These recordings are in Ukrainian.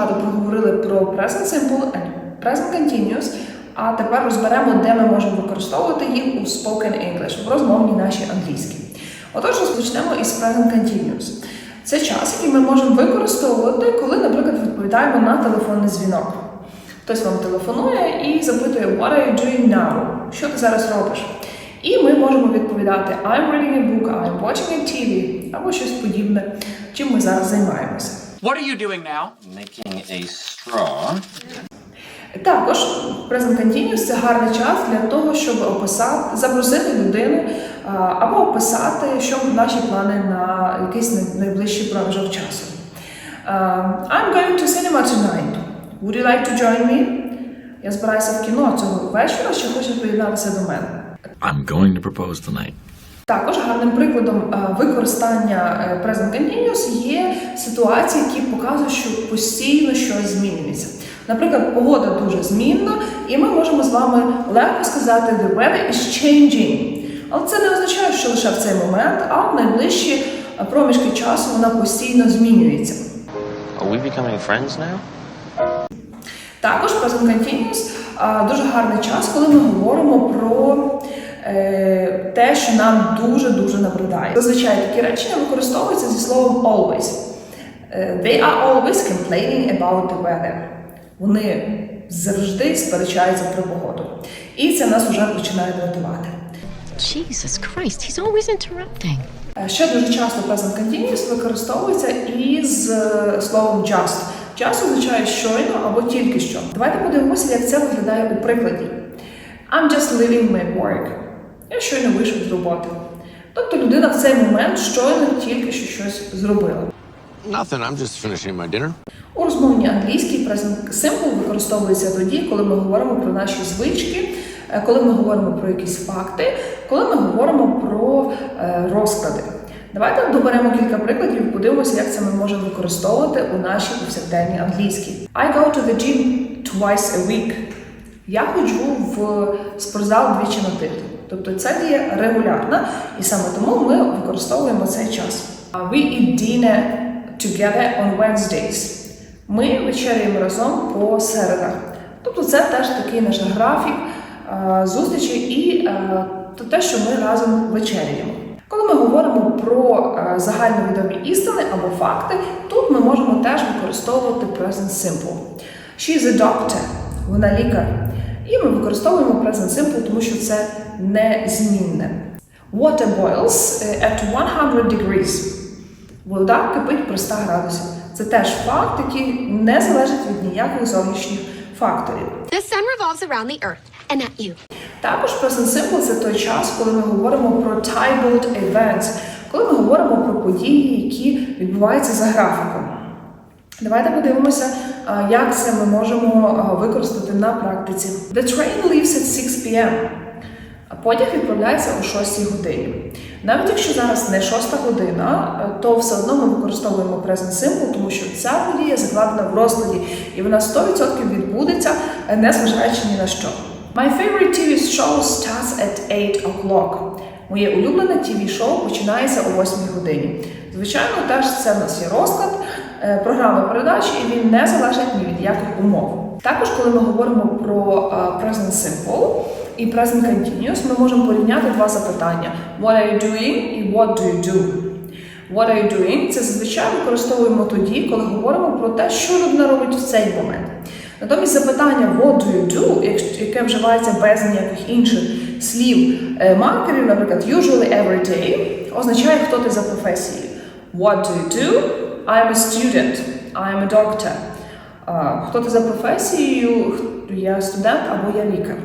багато проговорили про Present Simple and Present Continuous, а тепер розберемо, де ми можемо використовувати їх у Spoken English, в розмовній нашій англійській. Отож, розпочнемо із Present Continuous. Це час, який ми можемо використовувати, коли, наприклад, відповідаємо на телефонний дзвінок. Хтось вам телефонує і запитує What are you doing now? Що ти зараз робиш? І ми можемо відповідати I'm reading a book, I'm watching a TV або щось подібне, чим ми зараз займаємося. What are you doing now? Making a straw. Також Present Continuous – це гарний час для того, щоб описати, запросити людину або описати, що наші плани на якийсь най- найближчий проміжок часу. I'm going to cinema tonight. Would you like to join me? Я збираюся в кіно цього вечора, чи хочеш приєднатися до мене. I'm going to propose tonight. Також гарним прикладом е, використання е, Present Continuous є ситуації, які показують, що постійно щось змінюється. Наприклад, погода дуже змінна, і ми можемо з вами легко сказати The weather is changing. Але це не означає, що лише в цей момент, а в найближчі е, проміжки часу вона постійно змінюється. Are we becoming friends now? Також Present Continuous дуже гарний час, коли ми говоримо про те, що нам дуже-дуже набридає. Зазвичай такі речення використовуються зі словом always. Е, They are always complaining about the weather. Вони завжди сперечаються про погоду. І це нас вже починає дратувати. Jesus Christ, he's always interrupting. Е, Ще дуже часто present continuous використовується із е, словом just. Just означає щойно або тільки що. Давайте подивимося, як це виглядає у прикладі. I'm just leaving my work. Я щойно вийшов з роботи. Тобто людина в цей момент щойно тільки що щось зробила. Nothing. I'm just finishing my dinner. У розмовній англійській present simple використовується тоді, коли ми говоримо про наші звички, е, коли ми говоримо про якісь факти, коли ми говоримо про е, розклади. Давайте доберемо кілька прикладів, подивимося, як це ми можемо використовувати у нашій повсякденній англійській. I go to the gym twice a week. Я ходжу в спортзал двічі на тиждень. Тобто це є регулярно, і саме тому ми використовуємо цей час. We eat dinner together on Wednesdays. Ми вечеряємо разом по середах. Тобто це теж такий наш графік е, зустрічі і е, те, що ми разом вечеряємо. Коли ми говоримо про е, загальновідомі істини або факти, тут ми можемо теж використовувати present simple. She is a doctor. Вона лікар. І ми використовуємо present simple, тому що це незмінне. Water boils е, at 100 degrees. Вода кипить при 100 градусів. Це теж факт, який не залежить від ніяких зовнішніх факторів. The sun revolves around the earth and not you. Також present simple – це той час, коли ми говоримо про timed events, коли ми говоримо про події, які відбуваються за графіком. Давайте подивимося, як це ми можемо використати на практиці. The train leaves at 6 p.m. Потяг відправляється о 6 годині. Навіть якщо зараз не 6 година, е, то все одно ми використовуємо present simple, тому що ця подія закладена в розкладі, і вона 100% відбудеться, е, не зважаючи ні на що. My favorite TV show starts at 8 o'clock. Моє улюблене tv шоу починається о 8 годині. Звичайно, теж це в нас є розклад програми передачі, і він не залежить ні від яких умов. Також, коли ми говоримо про е, present simple і present continuous, ми можемо порівняти два запитання: What are you doing і What do you do? What are you doing? Це зазвичай використовуємо тоді, коли говоримо про те, що людина робить в цей момент. Натомість запитання What do you do, яке вживається без ніяких інших слів е, маркерів, наприклад, usually every day, означає, хто ти за професією. What do you do? I'm a student. I'm a doctor. Хто ти за професією? Я студент або я лікар.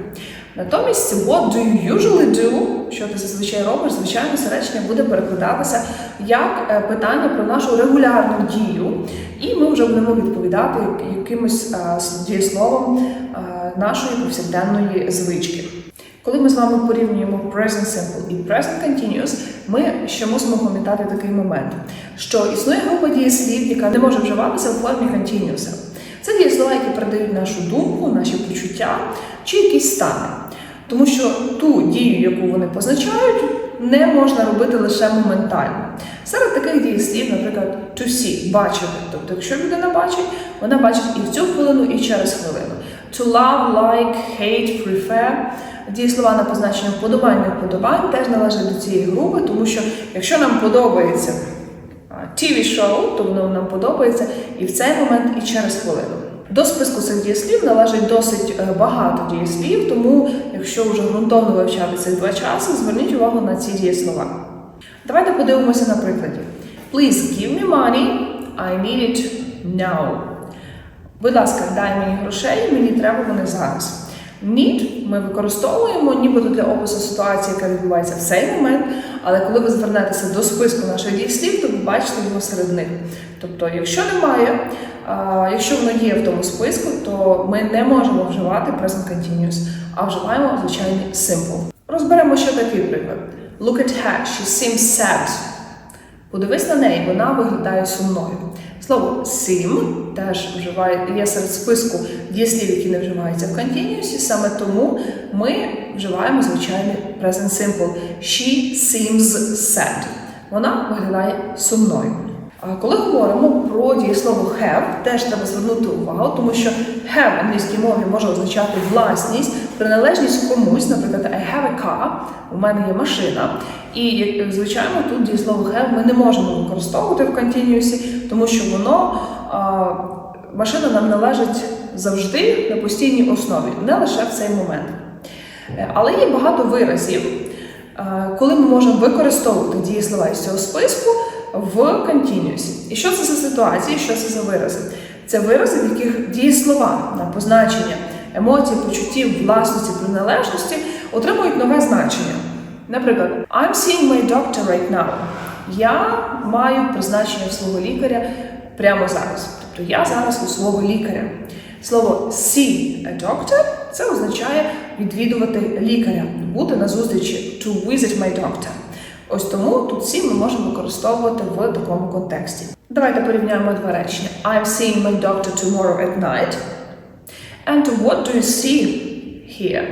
Натомість, what do you usually do, що ти зазвичай робиш, звичайно, це речення буде перекладатися як е, питання про нашу регулярну дію, і ми вже будемо відповідати якимось е, дієсловом е, нашої повсякденної звички. Коли ми з вами порівнюємо present simple і present continuous, ми ще мусимо пам'ятати такий момент, що існує група дієслів, яка не може вживатися в формі continuous. Це дієслова, які передають нашу думку, наші почуття чи якісь стани. Тому що ту дію, яку вони позначають, не можна робити лише моментально. Серед таких дієслів, наприклад, to see – бачити. Тобто, якщо людина бачить, вона бачить і в цю хвилину, і через хвилину. To love, like, hate, prefer – дієслова на позначення вподобань, не вподобань теж належать до цієї групи, тому що якщо нам подобається TV-шоу, то воно нам подобається і в цей момент, і через хвилину. До списку цих дієслів належить досить е, багато дієслів, тому якщо вже ґрунтовно вивчати цих два часи, зверніть увагу на ці дієслова. Давайте подивимося на прикладі. Please give me money, I need it now. Будь ласка, дай мені грошей, мені треба вони зараз. Need ми використовуємо нібито для опису ситуації, яка відбувається в цей момент, але коли ви звернетеся до списку наших дійслів, то ви бачите його серед них. Тобто, якщо немає, а, якщо воно є в тому списку, то ми не можемо вживати present continuous, а вживаємо звичайний simple. Розберемо ще такий приклад. Look at her, she seems sad. Подивись на неї, вона виглядає сумною. Слово сим теж вживає, є серед списку дієслів, які не вживаються в континіусі, саме тому ми вживаємо звичайний present simple. She seems sad. Вона виглядає сумною. А коли говоримо про дієслово have, теж треба звернути увагу, тому що have в англійській мові може означати власність, приналежність комусь, наприклад, I have a car, у мене є машина. І звичайно, тут дієслово have ми не можемо використовувати в континіусі, тому що воно а, машина нам належить завжди на постійній основі, не лише в цей момент. Е, Але є багато виразів, е, коли ми можемо використовувати дієслова із цього списку в континіусі. І що це за ситуації, що це за вирази? Це вирази, в яких дієслова на позначення емоцій, почуттів, власності, приналежності отримують нове значення. Наприклад, I'm seeing my doctor right now. Я маю призначення в свого лікаря прямо зараз. Тобто я зараз у свого лікаря. Слово see a doctor це означає відвідувати лікаря, бути на зустрічі to visit my doctor. Ось тому тут see ми можемо використовувати в такому контексті. Давайте порівняємо два речення. I'm seeing my doctor tomorrow at night. And what do you see here?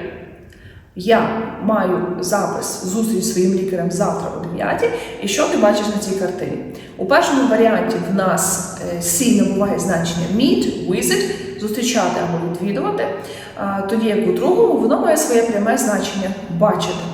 Я маю запис зустріч зі своїм лікарем завтра о 9. І що ти бачиш на цій картині? У першому варіанті в нас е, see набуває значення meet, visit, зустрічати або відвідувати. Тоді як у другому воно має своє пряме значення бачити.